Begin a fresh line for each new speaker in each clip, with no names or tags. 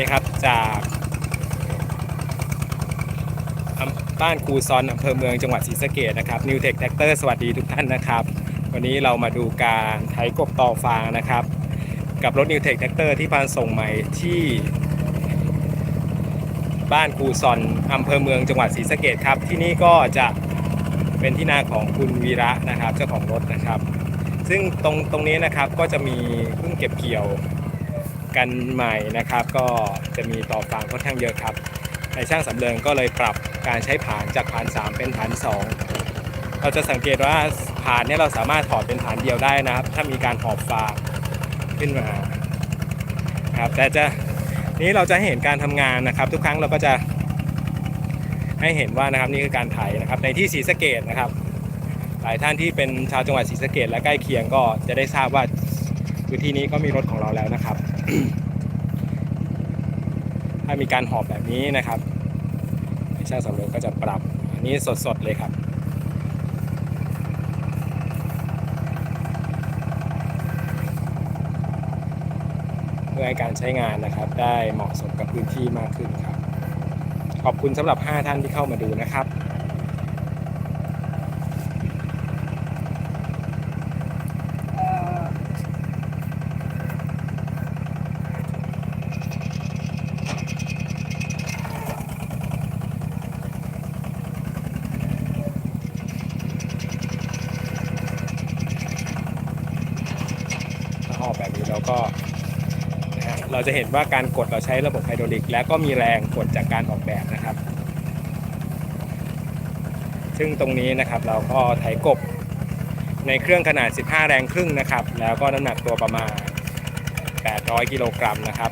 นี่ครับจากบ้านคูซอนอำเภอเมืองจังหวัดศรีสะเกดนะครับนิวเทคแท็กเตอร์สวัสดีทุกท่านนะครับ วันนี้เรามาดูการไถกบต่อฟางนะครับ กับรถนิวเทคแท็กเตอร์ที่พานส่งใหม่ที่บ้านคูซอนอำเภอเมืองจังหวัดศรีสะเกดครับ ที่นี่ก็จะเป็นที่นาของคุณวีระนะครับเจ้าของรถนะครับ ซึ่งตรงตรงนี้นะครับก็จะมีเพิ่งเก็บเกี่ยว กันใหม่นะครับ ก็จะมีต่อฟางค่อนข้างเยอะครับในช่างสำเริงก็เลยปรับการใช้ผานจากผาน 3 เป็นผาน 2 เราจะสังเกตว่าผานเนี่ยเราสามารถถอดเป็นผานเดียวได้นะครับ ถ้ามีการหอบฟางขึ้นมาครับแต่จะนี้เราจะเห็นการทำงานนะครับ ทุกครั้งเราก็จะให้เห็นว่านะครับนี่คือการไถนะครับในที่ศรีสะเกดนะครับ หลายท่านที่เป็นชาวจังหวัดศรีสะเกดและใกล้เคียงก็จะได้ทราบว่าพื้นที่นี้ก็มีรถของเราแล้วนะครับ ถ้ามีการหอบแบบนี้นะครับช่างสำร็จก็จะปรับอันนี้สดๆเลยครับเพื่อให้การใช้งานนะครับ ได้เหมาะสมกับพื้นที่มากขึ้นครับ ขอบคุณสำหรับ 5 ท่านที่เข้ามาดูนะครับ แบบนี้เราก็เราจะเห็นว่าการกดเราใช้ระบบไฮดรอลิก และก็มีแรงกดจากการออกแบบนะครับ ซึ่งตรงนี้นะครับเราก็ไถกบในเครื่องขนาด 15 แรงครึ่งนะครับ แล้วก็น้ำหนักตัวประมาณ 800 กิโลกรัมนะครับ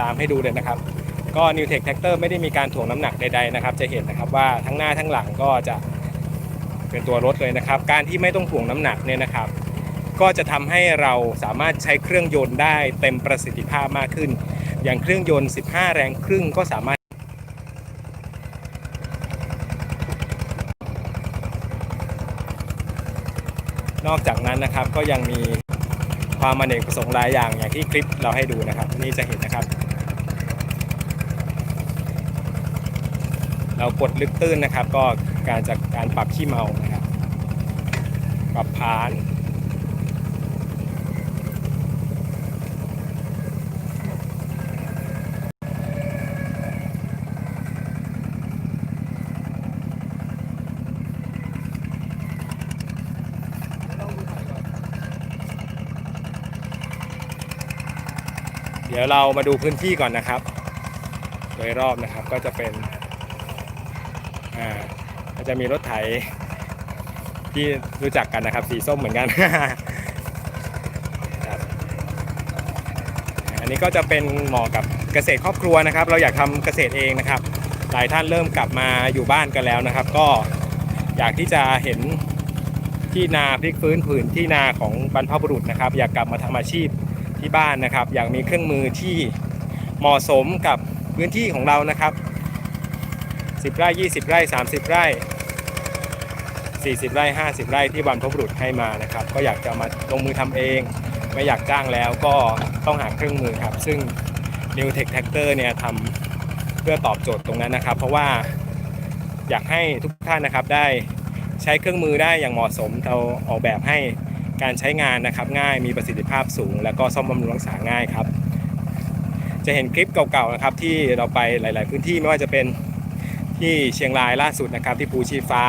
ตามให้ดูเลยนะครับ ก็ New Tech Tractor ไม่ได้มีการถ่วงน้ำหนักใดๆนะครับ จะเห็นนะครับว่าทั้งหน้าทั้งหลังก็จะเป็นตัวรถเลยนะครับ การที่ไม่ต้องถ่วงน้ำหนักเนี่ยนะครับ ก็จะทำให้เราสามารถใช้เครื่องยนต์ได้เต็มประสิทธิภาพมากขึ้น อย่างเครื่องยนต์ 15 แรงครึ่งก็สามารถนอกจากนั้นนะครับก็ยังมี ความอเนกประสงค์หลายอย่างอย่างที่คลิปเราให้ดูนะครับ นี่จะเห็นนะครับ เรากดลึกตื้นนะครับ ก็การจากการปรับขี้เมานะครับ ปรับผาน ดี๋ยวเรามาดูพื้นที่ก่อนนะครับ โดยรอบนะครับก็จะเป็นอ่าก็จะมีรถไถที่รู้จักกันนะครับ สีส้มเหมือนกันครับอันนี้ก็จะเป็นเหมาะกับเกษตรครอบครัวนะครับ เราอยากทำเกษตรเองนะครับ หลายท่านเริ่มกลับมาอยู่บ้านกันแล้วนะครับ ก็อยากที่จะเห็นที่นาพลิกฟื้นผืนที่นาของบรรพบุรุษนะครับ อยากกลับมาทำอาชีพ ที่บ้านนะครับ อยากมีเครื่องมือที่เหมาะสมกับพื้นที่ของเรานะครับ 10 ไร่ 20 ไร่ 30 ไร่ 40 ไร่ 50 ไร่ที่บรรพบุรุษให้มานะครับ ก็อยากจะมาลงมือทำเอง ไม่อยากจ้างแล้วก็ต้องหาเครื่องมือครับ ซึ่ง New Tech Tractor เนี่ยทำเพื่อตอบโจทย์ตรงนั้นนะครับ เพราะว่าอยากให้ทุกท่านนะครับได้ใช้เครื่องมือได้อย่างเหมาะสมเราออกแบบให้ การใช้งานนะครับง่ายมีประสิทธิภาพสูง แล้วก็ซ่อมบำรุงรักษาง่ายครับ จะเห็นคลิปเก่าๆนะครับที่เราไปหลาย ๆ พื้นที่ไม่ว่าจะเป็นที่เชียงรายล่าสุดนะครับ ที่ภูชีฟ้า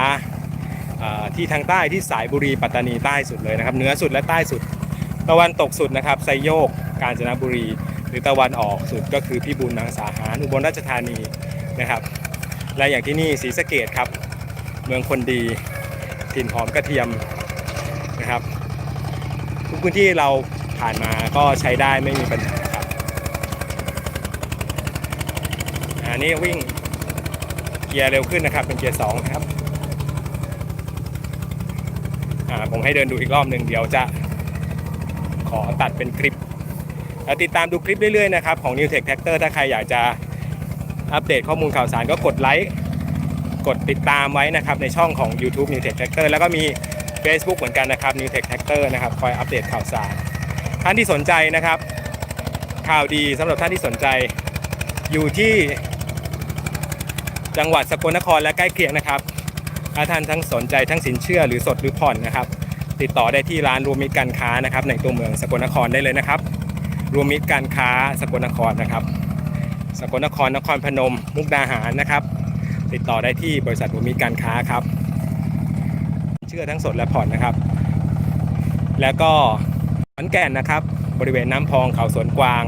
ที่ทางใต้ที่สายบุรีปัตตานีใต้สุดเลยนะครับเหนือสุดและใต้สุด ตะวันตกสุดนะครับไซโยก กาญจนบุรี หรือตะวันออกสุดก็คือพิบูลนางสาหารอุบลราชธานีนะครับ และอย่างที่นี่ศรีสะเกดครับ เมืองคนดีถิ่นหอมกระเทียมนะครับ ทุกพื้นที่เราผ่านมาก็ใช้ได้ไม่มีปัญหาครับอันนี้วิ่งเกียร์เร็วขึ้นนะครับ เป็นเกียร์2นะครับผมให้เดินดูอีกรอบหนึ่งเดี๋ยวจะขอตัดเป็นคลิปติดตามดูคลิปเรื่อยๆนะครับของ New Tech Tractor ถ้าใครอยากจะอัปเดตข้อมูลข่าวสารก็กดไลค์ กดติดตามไว้นะครับในช่องของ YouTube New Tech Tractor แล้วก็มี Facebook เหมือนกันนะครับ New Tech Tractor นะครับคอยอัปเดตข่าวสาร ท่านที่สนใจนะครับ ข่าวดีสำหรับท่านที่สนใจ อยู่ที่ จังหวัดสกลนครและใกล้เคียงนะครับถ้าท่านทั้งสนใจทั้งสินเชื่อหรือสดหรือผ่อนนะครับ ติดต่อได้ที่ร้านรวมมิตรการค้านะครับ ในตัวเมืองสกลนครได้เลยนะครับ รวมมิตรการค้าสกลนครนะครับ สกลนครนครพนม มุกดาหารนะครับ ติดต่อได้ที่บริษัทรวมมิตรการค้าครับ เชื่อทั้งสดและผ่อนนะครับ แล้วก็ขอนแก่นนะครับ บริเวณน้ำพองเขาสวนกวาง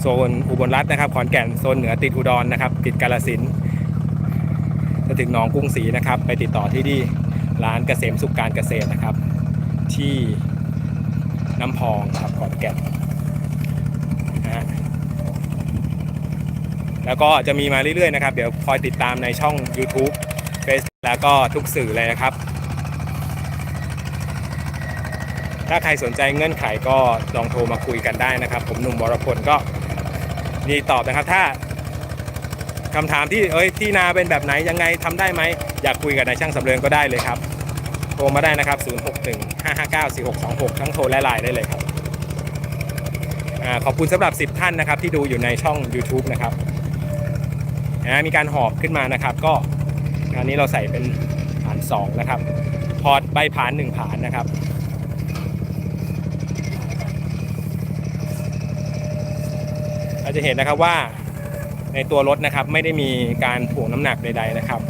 โซนอุบลรัฐนะครับ ขอนแก่นโซนเหนือติดอุดรนะครับ ติดกาลสินจะถึงหนองกรุงศรีนะครับ ไปติดต่อที่ที่ร้านเกษมสุขการเกษตรนะครับ ที่น้ำพองครับขอนแก่นนะฮะแล้วก็จะมีมาเรื่อยๆนะครับ เดี๋ยวคอยติดตามในช่อง YouTube แล้วก็ทุกสื่อเลยนะครับ ถ้าใครสนใจเงื่อนไขก็ลองโทรมาคุยกันได้นะครับ ผมหนุ่มวรพลก็มีตอบนะครับ ถ้าคำถามที่เอ้ยที่นาเป็นแบบไหนยังไงทำได้ไหมอยากคุยกับนายช่างสำเริงก็ได้เลยครับ โทรมาได้นะครับ 061 559 4626 ทั้งโทรและไลน์ได้เลยครับอขอบคุณสำหรับ 10 ท่านนะครับที่ดูอยู่ในช่อง YouTube นะครับมีการหอบขึ้นมานะครับก็ อันนี้เราใส่เป็นผ่าน2นะครับ พอร์ตใบผาน1ผานนะครับเราจะเห็นนะครับว่าในตัวรถนะครับไม่ได้มีการถ่วงน้ำหนักใด ๆนะครับ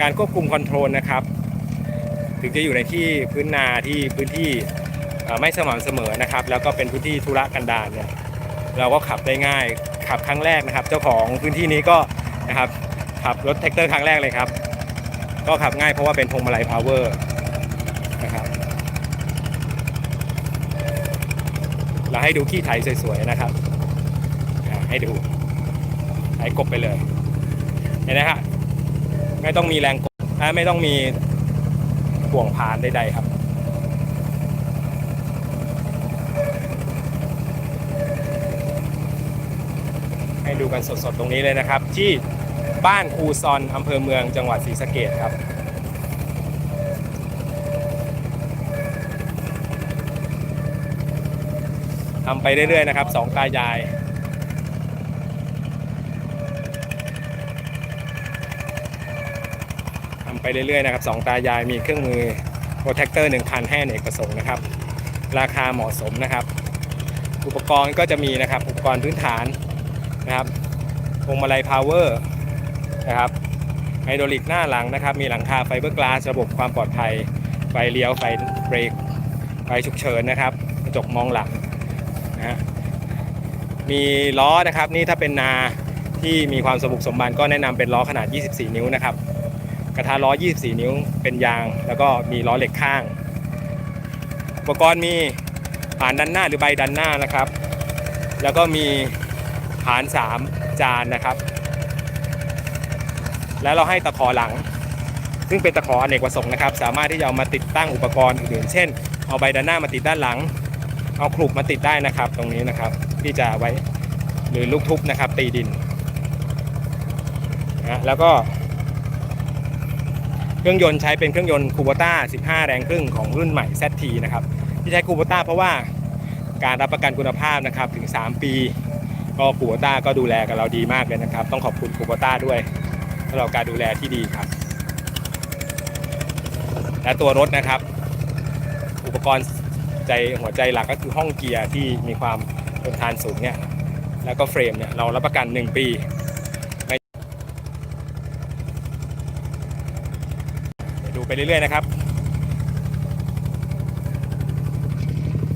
การควบคุมคอนโทรลนะครับ ถึงจะอยู่ในที่พื้นนาที่พื้นที่ไม่สม่ำเสมอนะครับ แล้วก็เป็นพื้นที่ธุระกันดารเนี่ยเราก็ขับได้ง่ายขับครั้งแรกนะครับ เจ้าของพื้นที่นี้ก็นะครับ ขับรถแท็กเตอร์ครั้งแรกเลยครับ ก็ขับง่ายเพราะว่าเป็นพวงมาลัยพาวเวอร์นะครับเราให้ดูขี้ไถสวยๆนะครับ ให้ดูไถกบไปเลยเห็นไหมฮะไม่ต้องมีแรงกดไม่ต้องมีห่วงพานใดๆครับให้ดูกันสดๆ ตรงนี้เลยนะครับ ที่ บ้านคูซอนอำเภอเมืองจังหวัดศรีสะเกดครับ ทำไปเรื่อยๆนะครับสองตายาย ทำไปเรื่อยๆนะครับสองตายายมีเครื่องมือโปรเทคเตอร์หนึ่งคันให้อเนกประสงค์นะครับ ราคาเหมาะสมนะครับ อุปกรณ์ก็จะมีนะครับ อุปกรณ์พื้นฐานนะครับพวงมาลัยพาวเวอร์ นะครับไฮดรอลิกหน้าหลังนะครับ มีหลังคาไฟเบอร์กลาสระบบความปลอดภัย ไฟเลี้ยว ไฟเบรก ไฟฉุกเฉินนะครับ กระจกมองหลังนะฮะมีล้อนะครับนี่ถ้าเป็นนาที่มีความสมบุกสมบันก็แนะนำเป็นล้อขนาด 24 นิ้วนะครับ กระทะล้อ 24 นิ้วเป็นยาง แล้วก็มีล้อเหล็กข้าง อุปกรณ์มีผานดันหน้าหรือใบดันหน้านะครับ แล้วก็มีผาน 3 จานนะครับ แล้วเราให้ตะขอหลัง ซึ่งเป็นตะขออเนกประสงค์นะครับ สามารถที่จะเอามาติดตั้งอุปกรณ์อื่นๆเช่น เอาใบดันหน้ามาติดด้านหลัง เอาคลุกมาติดได้นะครับ ตรงนี้นะครับที่จะไว้หรือลูกทุบนะครับ ตีดินนะแล้วก็เครื่องยนต์ใช้เป็นเครื่องยนต์คูโบต้า 15 แรงครึ่งของรุ่นใหม่ ZT นะครับที่ใช้คูโบต้าเพราะว่าการรับประกันคุณภาพนะครับถึง 3 ปี ก็คูโบต้าก็ดูแลกับเราดีมากเลยนะครับ ต้องขอบคุณคูโบต้าด้วย สำหรับการดูแลที่ดีครับ และตัวรถนะครับ อุปกรณ์ใจหัวใจหลักก็คือห้องเกียร์ที่มีความทนทานสูงเนี่ยแล้วก็เฟรมเนี่ยเรารับประกัน 1 ปีเดี๋ยวดูไปเรื่อย ๆ นะครับ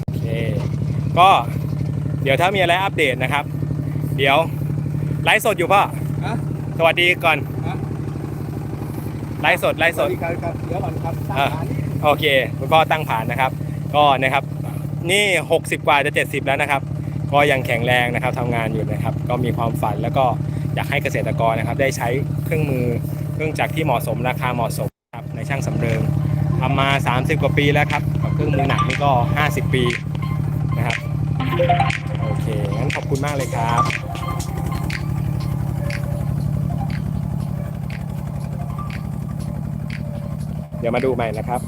โอเคก็เดี๋ยวถ้ามีอะไรอัปเดตนะครับ เดี๋ยว ไลฟ์สดอยู่พ่อ
ฮะ
สวัสดีก่อนไลฟ์สดไลฟ์
ส
ดโอเคคุณพ่อตั้งผ่านนะครับ ก็นะครับนี่ 60 กว่าจะ 70 แล้วนะครับ ก็ยังแข็งแรงนะครับทำงานอยู่นะครับ ก็มีความฝันแล้วก็อยากให้เกษตรกรนะครับ ได้ใช้เครื่องมือเครื่องจักรที่เหมาะสมราคาเหมาะสมครับในช่างสำเริงทำมา 30 กว่าปีแล้วครับกับเครื่องมือหนักนี่ก็ 50 ปีนะครับโอเคงั้นขอบคุณมากเลยครับ เดี๋ยวมาดูใหม่นะครับ